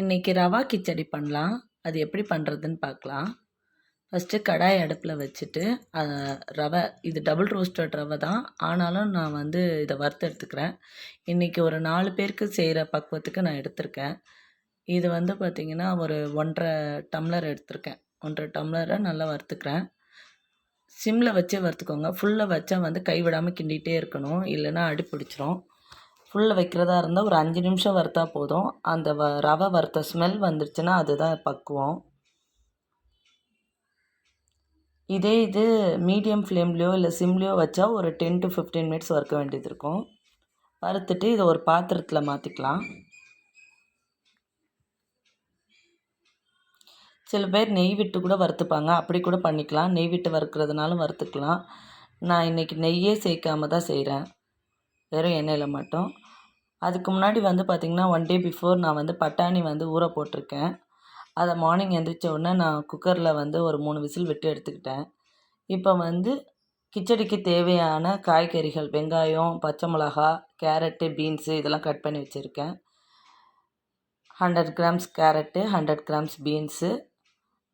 இன்றைக்கி ரவா கிச்சடி பண்ணலாம். அது எப்படி பண்ணுறதுன்னு பார்க்கலாம். ஃபஸ்ட்டு கடாய் அடுப்பில் வச்சுட்டு ரவை இது டபுள் ரோஸ்டட் ரவை தான். ஆனாலும் நான் வந்து இதை வறுத்து எடுத்துக்கிறேன் இன்றைக்கி ஒரு நாலு பேருக்கு செய்கிற பக்குவத்துக்கு நான் எடுத்திருக்கேன். இது வந்து பார்த்திங்கன்னா ஒரு ஒன்றரை டம்ளர் எடுத்திருக்கேன். ஒன்றரை டம்ளரை நல்லா வறுத்துக்கிறேன். சிம்மில் வச்சே வறுத்துக்கோங்க. ஃபுல்லாக வச்சா வந்து கைவிடாமல் கிண்டிகிட்டே இருக்கணும். இல்லைன்னா அடி பிடிச்சிரும். ஃபுல்லாக வைக்கிறதா இருந்தால் ஒரு அஞ்சு நிமிஷம் வறுத்தா போதும். அந்த வ ரவை வறுத்த ஸ்மெல் வந்துருச்சுன்னா அதுதான் பக்குவம். இதே இது மீடியம் ஃப்ளேம்லேயோ இல்லை சிம்லேயோ வச்சா ஒரு டென் டு ஃபிஃப்டீன் மினிட்ஸ் வறுக்க வேண்டியது இருக்கும். வறுத்துட்டு இதை ஒரு பாத்திரத்தில் மாற்றிக்கலாம் சில பேர் நெய் விட்டு கூட வறுத்துப்பாங்க. அப்படி கூட பண்ணிக்கலாம். நெய் விட்டு வறுக்கிறதுனாலும் வறுத்துக்கலாம். நான் இன்றைக்கி நெய்யே சேர்க்காம தான் செய்கிறேன் வெறும் எண்ணெயில் மட்டும். அதுக்கு முன்னாடி வந்து பார்த்திங்கன்னா ஒன் டே பிஃபோர் நான் வந்து பட்டாணி வந்து ஊற போட்டிருக்கேன். அதை மார்னிங் எழுந்திரிச்ச உடனே நான் குக்கரில் வந்து ஒரு மூணு விசில் விட்டு எடுத்துக்கிட்டேன். இப்போ வந்து கிச்சடிக்கு தேவையான காய்கறிகள் வெங்காயம் பச்சை மிளகா கேரட்டு பீன்ஸு இதெல்லாம் கட் பண்ணி வச்சுருக்கேன். Hundred grams carrot hundred grams beans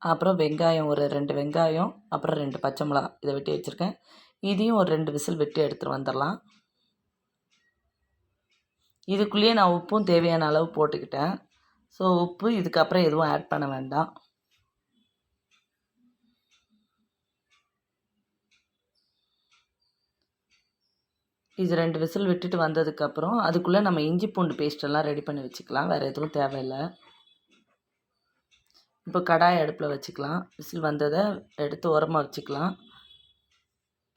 அப்புறம் வெங்காயம் ஒரு ரெண்டு வெங்காயம் அப்புறம் ரெண்டு பச்சை மிளகா இதை வெட்டி வச்சுருக்கேன். இதையும் ஒரு ரெண்டு விசில் வெட்டி எடுத்துகிட்டு வந்துடலாம். இதுக்குள்ளேயே நான் உப்பும் தேவையான அளவு போட்டுக்கிட்டேன். ஸோ உப்பு இதுக்கப்புறம் எதுவும் ஆட் பண்ண வேண்டாம். இது ரெண்டு விசில் விட்டுட்டு வந்ததுக்கப்புறம் அதுக்குள்ளே நம்ம இஞ்சி பூண்டு பேஸ்டெல்லாம் ரெடி பண்ணி வச்சுக்கலாம். வேறு எதுவும் தேவையில்லை. இப்போ கடாய் அடுப்பில் வச்சுக்கலாம். விசில் வந்ததை எடுத்து உரமாக வச்சுக்கலாம்.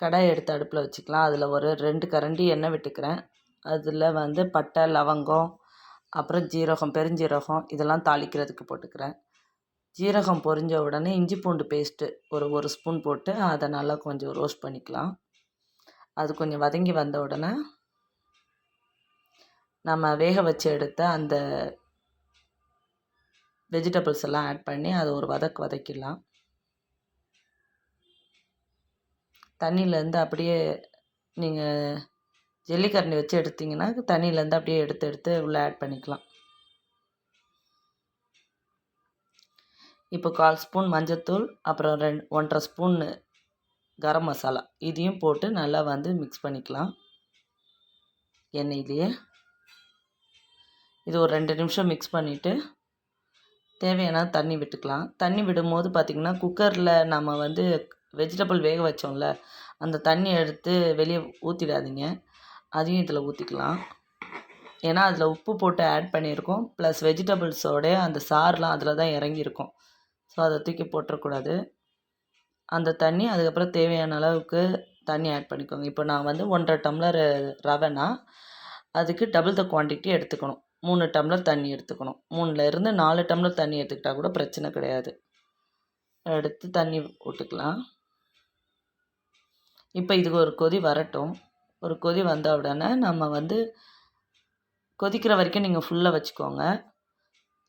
கடாய் எடுத்து அடுப்பில் வச்சுக்கலாம். அதில் ஒரு ரெண்டு கரண்டி எண்ணெய் விட்டுக்கிறேன். அதில் வந்து பட்டை லவங்கம் அப்புறம் ஜீரகம் பெருஞ்சீரகம் இதெல்லாம் தாளிக்கிறதுக்கு போட்டுக்கிறேன். ஜீரகம் பொரிஞ்ச உடனே இஞ்சி பூண்டு பேஸ்ட்டு ஒரு ஒரு ஸ்பூன் போட்டு அதை நல்லா கொஞ்சம் ரோஸ்ட் பண்ணிக்கலாம். அது கொஞ்சம் வதங்கி வந்த உடனே நம்ம வேக வச்சு எடுத்த அந்த வெஜிடபிள்ஸ் எல்லாம் ஆட் பண்ணி அதை ஒரு வதக்கு வதக்கிடலாம். தண்ணியிலேருந்து அப்படியே நீங்கள் ஜல்லிக்கரண்டி வச்சு எடுத்திங்கன்னா தண்ணியிலேருந்து அப்படியே எடுத்து எடுத்து உள்ளே ஆட் பண்ணிக்கலாம். இப்போ கால் ஸ்பூன் மஞ்சத்தூள் அப்புறம் ரெண்டு ஒன்றரை ஸ்பூன் கரம் மசாலா. இதையும் போட்டு நல்லா வந்து மிக்ஸ் பண்ணிக்கலாம். எண்ணெயிலேயே. இது ஒரு ரெண்டு நிமிஷம் மிக்ஸ் பண்ணிவிட்டு தேவையான தண்ணி விட்டுக்கலாம். தண்ணி விடும்போது பார்த்திங்கன்னா குக்கரில் நம்ம வந்து வெஜிடபிள் வேக வச்சோம்ல அந்த தண்ணி எடுத்து வெளியே ஊற்றிடாதீங்க அதையும் இதில் ஊற்றிக்கலாம் ஏன்னா அதில் உப்பு போட்டு ஆட் பண்ணியிருக்கோம். ப்ளஸ் வெஜிடபிள்ஸோடைய அந்த சாறுலாம் அதில் தான் இறங்கியிருக்கும். ஸோ அதை தூக்கி போட்டுறக்கூடாது. அந்த தண்ணி அதுக்கப்புறம் தேவையான அளவுக்கு தண்ணி ஆட் பண்ணிக்கோங்க. இப்போ நான் வந்து ஒன்றரை டம்ளர் ரவைனா அதுக்கு டபுள் த குவான்டிட்டி எடுத்துக்கணும். மூணு டம்ளர் தண்ணி எடுத்துக்கணும். மூணுலேருந்து நாலு டம்ளர் தண்ணி எடுத்துக்கிட்டால் கூட பிரச்சனை கிடையாது. எடுத்து தண்ணி விட்டுக்கலாம் இப்போ இதுக்கு ஒரு கொதி வரட்டும். ஒரு கொதி வந்த உடனே நம்ம வந்து கொதிக்கிற வரைக்கும் நீங்கள் ஃபுல்லாக வச்சுக்கோங்க.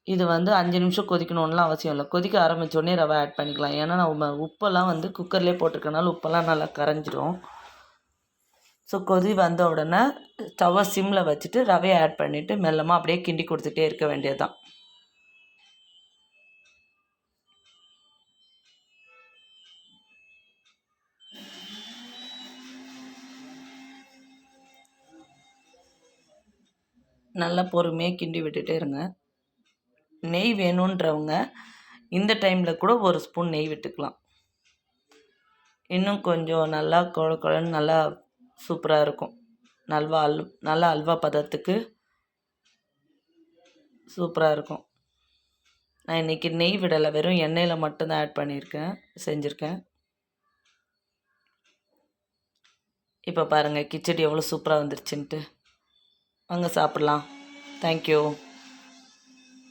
இது வந்து அஞ்சு நிமிஷம் கொதிக்கணும்லாம் அவசியம் இல்லை. கொதிக்க ஆரம்பித்தோடனே ரவை ஆட் பண்ணிக்கலாம். ஏன்னா நம்ம உப்பெல்லாம் வந்து குக்கர்லேயே போட்டிருக்கனால உப்பெல்லாம் நல்லா கரைஞ்சிரும். ஸோ கொதி வந்த உடனே ஸ்டவ்வை சிம்மில் வச்சுட்டு ரவையை ஆட் பண்ணிவிட்டு மெல்லமாக அப்படியே கிண்டி கொடுத்துட்டே இருக்க வேண்டியது தான் நல்லா பொறுமையாக கிண்டி விட்டுட்டே இருங்க. நெய் வேணுன்றவங்க இந்த டைமில் கூட ஒரு ஸ்பூன் நெய் விட்டுக்கலாம். இன்னும் கொஞ்சம் நல்லா குழ குழன்னு நல்லா சூப்பராக இருக்கும். நல்வா அல் நல்லா அல்வா பதத்துக்கு சூப்பராக இருக்கும். நான் இன்றைக்கி நெய் விடலை வெறும் எண்ணெயில் மட்டும்தான் ஆட் பண்ணியிருக்கேன் செஞ்சுருக்கேன். இப்போ பாருங்கள் கிச்சடி எவ்வளோ சூப்பராக வந்துருச்சுன்ட்டு. வாங்க சாப்பிட்லாம். தேங்க்யூ